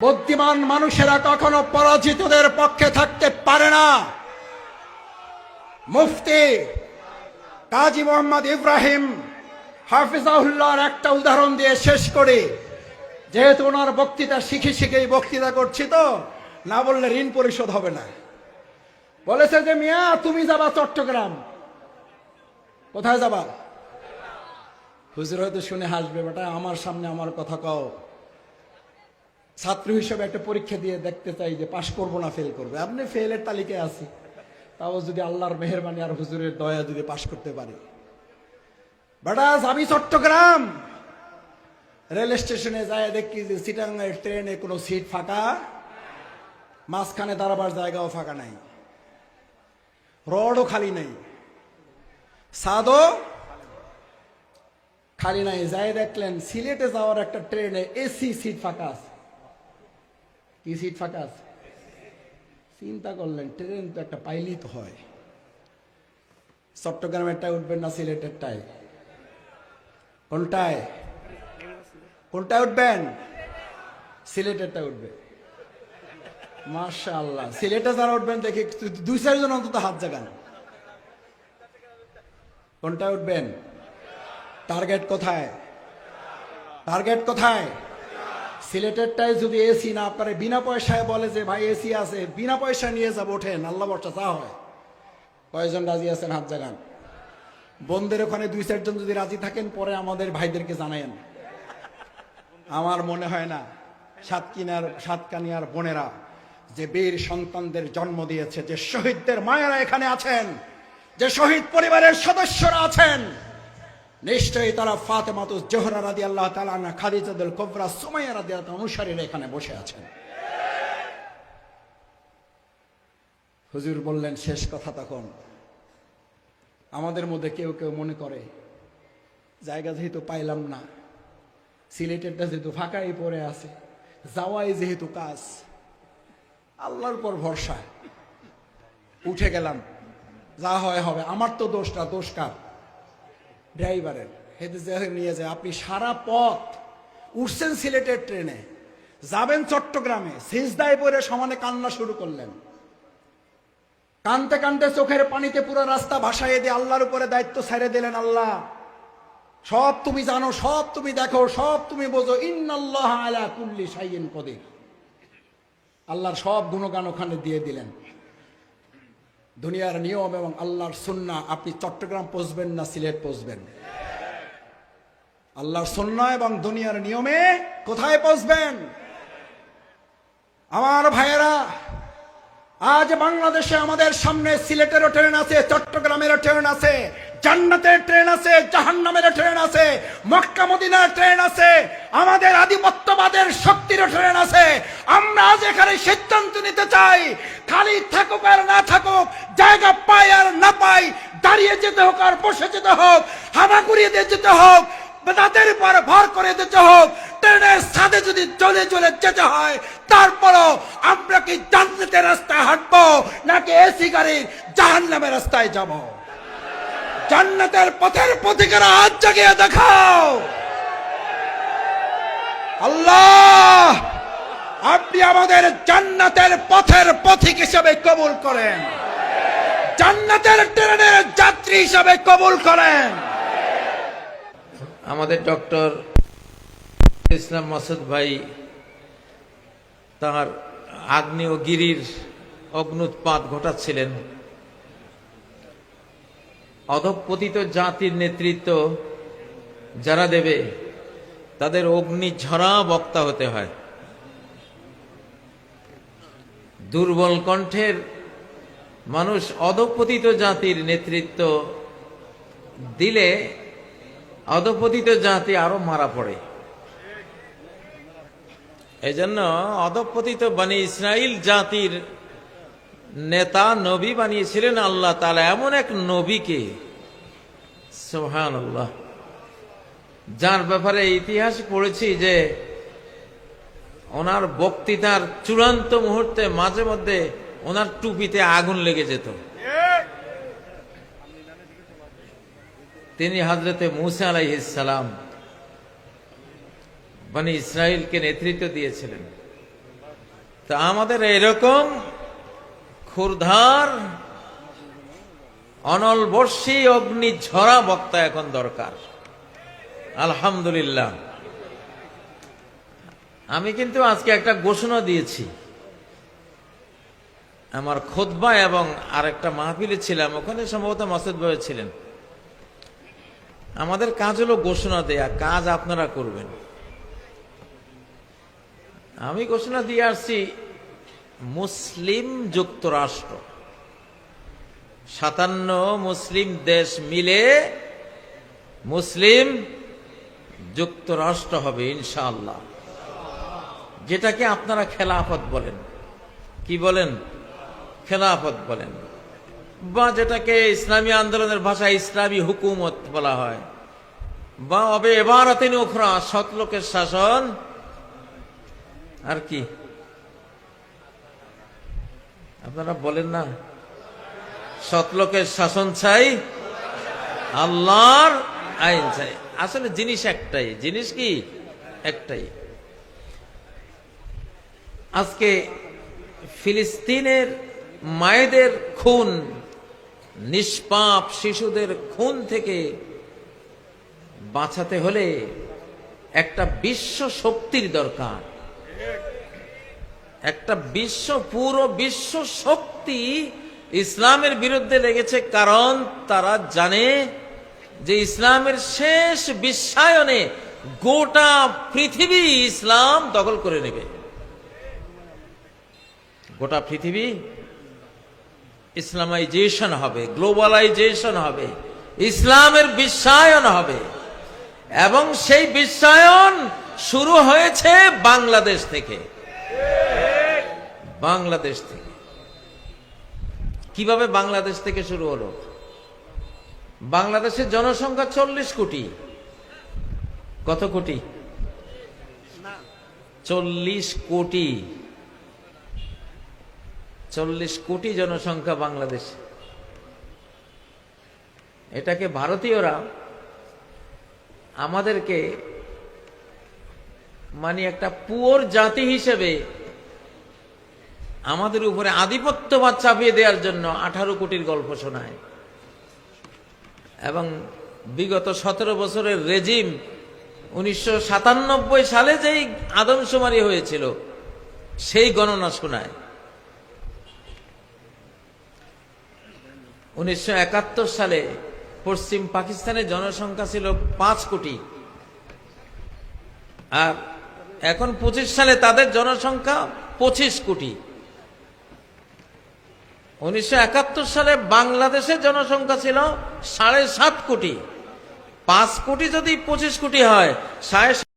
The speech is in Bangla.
বুদ্ধিমান মানুষেরা কখনো পরাজিতদের পক্ষে থাকতে পারে না। মুফতি কাজী মোহাম্মদ ইব্রাহিম হাফিজাহুল্লাহর একটা উদাহরণ দিয়ে শেষ করে। যেহেতু ওনার বক্তৃতা শিখে শিখেই বক্তৃতা করছি তো, না বললে ঋণ পরিশোধ হবে না। বলেছে যে, মিয়া, তুমি যাবা চট্টগ্রাম। কোথায় যাবা? হুজুর হয়তো শুনে হাসবে, বেটা, আমার সামনে আমার কথা কও। ছাত্র হিসেবে একটা পরীক্ষা দিয়ে দেখতে চাই যে পাশ করব না ফেল করবে। আপনি ফেলের তালিকায় আছি। তাও যদি আল্লাহর মেহরবানি আর হুজুরের দয়া যদি পাশ করতে পারি। বেটা যাবি চট্টগ্রাম। রেল স্টেশনে যায়, দেখি যে সিটাঙ্গের ট্রেনে কোনো সিট ফাঁকা। মাঝখানে দাঁড়াবার জায়গাও ফাঁকা নাই। রডও খালি নাই। সাদও খালি নাই। যাই দেখলেন সিলেটে যাওয়ার একটা ট্রেনে এসি সিট ফাঁকা আছে। কি সিট ফাঁকা আছে চিন্তা করলেন ট্রেন তো একটা পাইলেই তো হয়। চট্টগ্রামেরটায় উঠবেন না সিলেটেরটায় কোনটায়? কোনটায় উঠবেন? সিলেটেরটা উঠবে। মাশাআল্লাহ, সিলেটে যারা উঠবেন, দেখি দুই চারজন অন্তত হাত জাগান। কোনটায় উঠবেন? টার্গেট কোথায়? টার্গেট কোথায়? সিলেটেরটাই যদি এসি না পারে, বিনা পয়সায় বলে যে, ভাই, এসি আছে। বিনা পয়সা নিয়ে যাব ওঠেন, আল্লাহ বর্ষা চা হয়। কয়েকজন রাজি আছেন? হাত জাগান। বোনদের ওখানে দুই চারজন যদি রাজি থাকেন, পরে আমাদের ভাইদেরকে জানায়েন। আমার মনে হয় না, সাতকিনার, সাতকানিয়ার বোনেরা যে বীর সন্তানদের জন্ম দিয়েছে, যে শহীদদের মায়েরা এখানে আছেন, যে শহীদ পরিবারের সদস্যরা আছেন নিশ্চয়ই তারা ফাতেমাতু জোহরা রাদি আল্লাহ তালা খাদিজাদুল কবরা সুমাইয়া রাদি আল্লাহ অনুসারীরা এখানে বসে আছেন। হুজুর বললেন, শেষ কথা তখন। আমাদের মধ্যে কেউ কেউ মনে করে, জায়গা যেহেতু পাইলাম না, সিলেটেরটা যেহেতু ফাঁকাই পড়ে আছে, যাওয়াই যেহেতু কাজ, আল্লাহর পর ভরসা। উঠে গেলাম, যা হয় হবে। আমার তো দোষটা, দোষ কার? ড্রাইভারের। যে নিয়ে যায়, আপনি সারা পথ উঠছেন সিলেটের ট্রেনে, যাবেন চট্টগ্রামে, সিজদায় পরে সমানে কান্না শুরু করলেন। কানতে কানতে চোখের পানিতে পুরো রাস্তা ভাসাইয়ে দিয়ে আল্লাহর উপরে দায়িত্ব ছেড়ে দিলেন আল্লাহ। সব তুমি জানো, সব তুমি দেখো, সব তুমি বোঝো, ইন্নাল্লাহ আলা কুল্লি শাইইন কদির। আল্লাহর সব গুণগান ওখানে দিয়ে দিলেন। দুনিয়ার নিয়ম এবং আল্লাহর সুন্না আপনি চট্টগ্রাম পৌঁছবেন না, সিলেট পৌঁছবেন? আল্লাহর সুন্না এবং দুনিয়ার নিয়মে কোথায় পৌঁছবেন? আমার ভাইয়েরা, আজ বাংলাদেশে আমাদের সামনে সিলেটেরও ট্রেন আছে, চট্টগ্রামেরও ট্রেন আছে। জান্নাতের ট্রেন আছে, জাহান্নামের ট্রেন আছে, মক্কা মদিনার ট্রেন আছে, আমাদের আধিপত্যবাদের শক্তির ট্রেন আছে। আমরা আজ এখানে সিদ্ধান্ত নিতে চাই, খালি থাকুক আর না থাকুক, জায়গা পাই আর না পাই, দাঁড়িয়ে যেতে হোক আর বসে যেতে হোক ঘুরিয়ে দিয়ে যেতে হোক, তাদের উপর ভর করে দিতে হোক, ট্রেনের সাথে যদি চলে চলে যেতে হয়, তারপরও আমরা কি জান্নাতের রাস্তায় হাঁটবো, নাকি এসি গাড়ির জাহান্নামের রাস্তায় যাব? জান্নাতের পথের পথিকেরা হাত জাগিয়ে দেখাও। আল্লাহ, আপনি আমাদের জান্নাতের পথের পথিক হিসেবে কবুল করেন। জান্নাতের ট্রেনের যাত্রী হিসেবে কবুল করেন। আমাদের ডক্টর ইসলাম মাসুদ ভাই তার আগ্নেয়গিরির অগ্নুৎপাত ঘটাচ্ছিলেন। অধপতিত জাতির নেতৃত্ব যারা দেবে, তাদের অগ্নিঝরা বক্তা হতে হয়। দুর্বল কণ্ঠের মানুষ অধপতিত জাতির নেতৃত্ব দিলে অধপতিত জাতি আরও মারা পড়ে। এই জন্য অধপতিত বানি ইসরায়েল জাতির নেতা নবী বানিয়েছিলেন আল্লাহ তালা এমন এক নবীকে। সোহান আল্লাহ যার ব্যাপারে ইতিহাস পড়েছি যে, ওনার বক্তৃতার চূড়ান্ত মুহূর্তে মাঝে মধ্যে ওনার টুপিতে আগুন লেগে যেত। তিনি হজরতে মুসা আলাইহিসালাম মানে ইসরায়েলকে নেতৃত্ব দিয়েছিলেন। তা আমাদের এরকম ক্ষুরধার, অনলবর্ষী অগ্নি ঝরা বক্তা এখন দরকার। আলহামদুলিল্লাহ। আমি কিন্তু আজকে একটা ঘোষণা দিয়েছি। আমার খোদবা এবং আরেকটা মাহফিলে ছিলাম, ওখানে সম্ভবত মাসুদ ভাই ছিলেন। আমাদের কাজ হলো ঘোষণা দেয়া, কাজ আপনারা করবেন। আমি ঘোষণা দিয়ে আসছি মুসলিম যুক্তরাষ্ট্র। সাতান্ন মুসলিম দেশ মিলে মুসলিম যুক্তরাষ্ট্র হবে, ইনশাআল্লাহ। যেটাকে আপনারা খেলাফত বলেন। কি বলেন? খেলাফত বলেন। বা যেটাকে ইসলামী আন্দোলনের ভাষায় ইসলামী হুকুমত বলা হয়। বা অবে এবারাতিন উখরা সতলোকের শাসন। আর কি? আপনারা বলেন না সতলোকের শাসন চাই, আল্লাহর আইন চাই। আসলে জিনিস একটাই, জিনিস কি? একটাই। আজকে ফিলিস্তিনের মায়েদের খুন, নিষ্পাপ শিশুদের খুন থেকে বাঁচাতে হলে একটা বিশ্ব শক্তির দরকার। একটা বিশ্ব, পুরো বিশ্ব শক্তি ইসলামের বিরুদ্ধে লেগেছে, কারণ তারা জানে যে ইসলামের শেষ বিশ্বায়নে গোটা পৃথিবী ইসলাম দখল করে নেবে। গোটা পৃথিবী ইসলামাইজেশন হবে, গ্লোবালাইজেশন হবে, ইসলামের বিশ্বায়ন হবে। এবং সেই বিশ্বায়ন শুরু হয়েছে বাংলাদেশ থেকে। বাংলাদেশ থেকে। কীভাবে বাংলাদেশ থেকে শুরু হলো? বাংলাদেশের জনসংখ্যা চল্লিশ কোটি। কত কোটি? চল্লিশ কোটি। চল্লিশ কোটি জনসংখ্যা বাংলাদেশ। এটাকে ভারতীয়রা আমাদেরকে মানে একটা পুয়োর জাতি হিসেবে আমাদের উপরে আধিপত্যবাদ চাপিয়ে দেওয়ার জন্য আঠারো কোটির গল্প শোনায়। এবং বিগত সতেরো বছরের রেজিম উনিশশো সাতানব্বই সালে যেই আদমশুমারি হয়েছিল, সেই গণনা শোনায়। উনিশশো একাত্তর সালে পশ্চিম পাকিস্তানের জনসংখ্যা ছিল পাঁচ কোটি। আর এখন পঁচিশ সালে তাদের জনসংখ্যা পঁচিশ কোটি। উনিশশো একাত্তর সালে বাংলাদেশের জনসংখ্যা ছিল সাড়ে সাত কোটি। পাঁচ কোটি যদি পঁচিশ কোটি হয়, সাড়ে